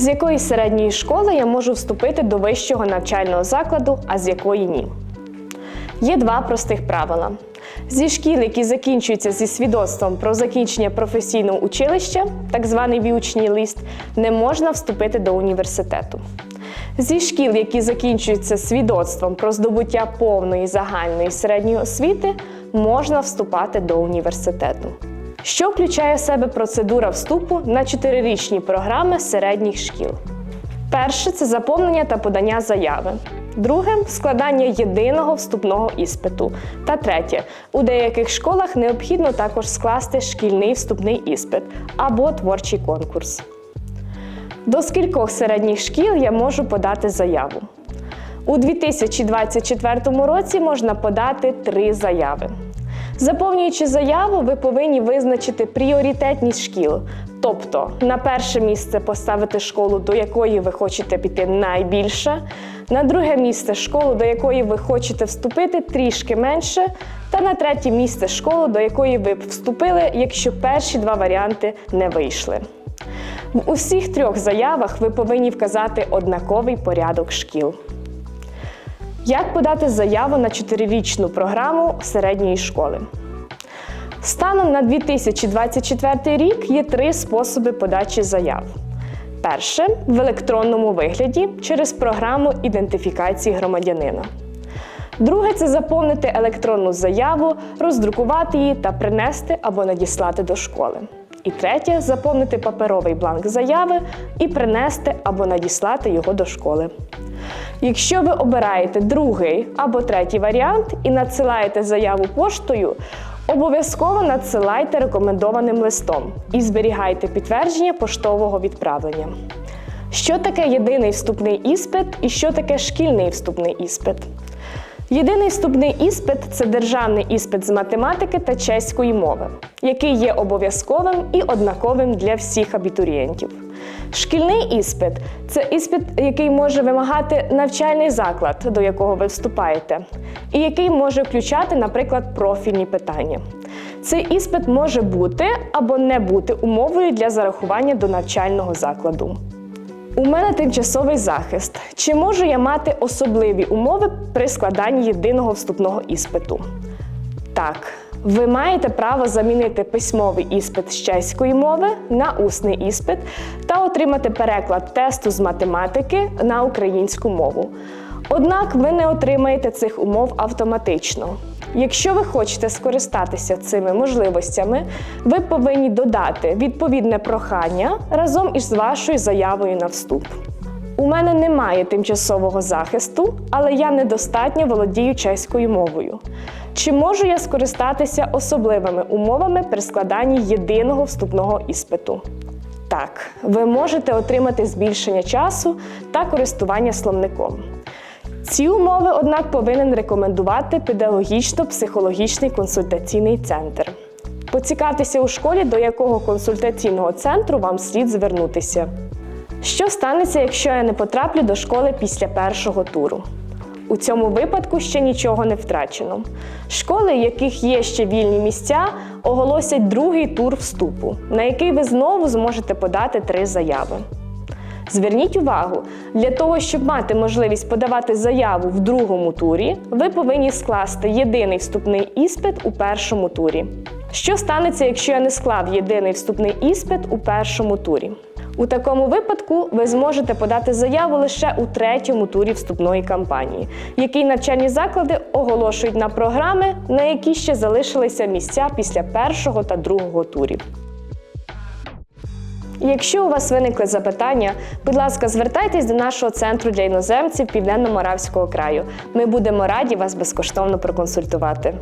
З якої середньої школи я можу вступити до вищого навчального закладу, а з якої ні? Є два простих правила. Зі шкіл, які закінчуються зі свідоцтвом про закінчення професійного училища, так званий віучній лист, не можна вступити до університету. Зі шкіл, які закінчуються свідоцтвом про здобуття повної загальної середньої освіти, можна вступати до університету. Що включає в себе процедура вступу на чотирирічні програми середніх шкіл? Перше це заповнення та подання заяви. Друге складання єдиного вступного іспиту. Та третє у деяких школах необхідно також скласти шкільний вступний іспит або творчий конкурс. До скількох середніх шкіл я можу подати заяву. У 2024 році можна подати три заяви. Заповнюючи заяву, ви повинні визначити пріоритетність шкіл, тобто на перше місце поставити школу, до якої ви хочете піти найбільше, на друге місце школу, до якої ви хочете вступити трішки менше, та на третє місце школу, до якої ви б вступили, якщо перші два варіанти не вийшли. В усіх трьох заявах ви повинні вказати однаковий порядок шкіл. Як подати заяву на чотирирічну програму середньої школи? Станом на 2024 рік є три способи подачі заяв. Перше в електронному вигляді через програму ідентифікації громадянина. Друге це заповнити електронну заяву, роздрукувати її та принести або надіслати до школи. І третє заповнити паперовий бланк заяви і принести або надіслати його до школи. Якщо ви обираєте другий або третій варіант і надсилаєте заяву поштою, обов'язково надсилайте рекомендованим листом і зберігайте підтвердження поштового відправлення. Що таке єдиний вступний іспит і що таке шкільний вступний іспит? Єдиний вступний іспит це державний іспит з математики та чеської мови, який є обов'язковим і однаковим для всіх абітурієнтів. Шкільний іспит це іспит, який може вимагати навчальний заклад, до якого ви вступаєте, і який може включати, наприклад, профільні питання. Цей іспит може бути або не бути умовою для зарахування до навчального закладу. У мене тимчасовий захист. Чи можу я мати особливі умови при складанні єдиного вступного іспиту? Так, ви маєте право замінити письмовий іспит з чеської мови на усний іспит та отримати переклад тесту з математики на українську мову. Однак ви не отримаєте цих умов автоматично. Якщо ви хочете скористатися цими можливостями, ви повинні додати відповідне прохання разом із вашою заявою на вступ. У мене немає тимчасового захисту, але я недостатньо володію чеською мовою. Чи можу я скористатися особливими умовами при складанні єдиного вступного іспиту? Так, ви можете отримати збільшення часу та користування словником. Ці умови, однак, повинен рекомендувати педагогічно-психологічний консультаційний центр. Поцікавтеся у школі, до якого консультаційного центру вам слід звернутися. Що станеться, якщо я не потраплю до школи після першого туру? У цьому випадку ще нічого не втрачено. Школи, в яких є ще вільні місця, оголосять другий тур вступу, на який ви знову зможете подати три заяви. Зверніть увагу, для того, щоб мати можливість подавати заяву в другому турі, ви повинні скласти єдиний вступний іспит у першому турі. Що станеться, якщо я не склав єдиний вступний іспит у першому турі? У такому випадку ви зможете подати заяву лише у третьому турі вступної кампанії, який навчальні заклади оголошують на програми, на які ще залишилися місця після першого та другого турів. Якщо у вас виникли запитання, будь ласка, звертайтесь до нашого центру для іноземців Південно-Моравського краю. Ми будемо раді вас безкоштовно проконсультувати.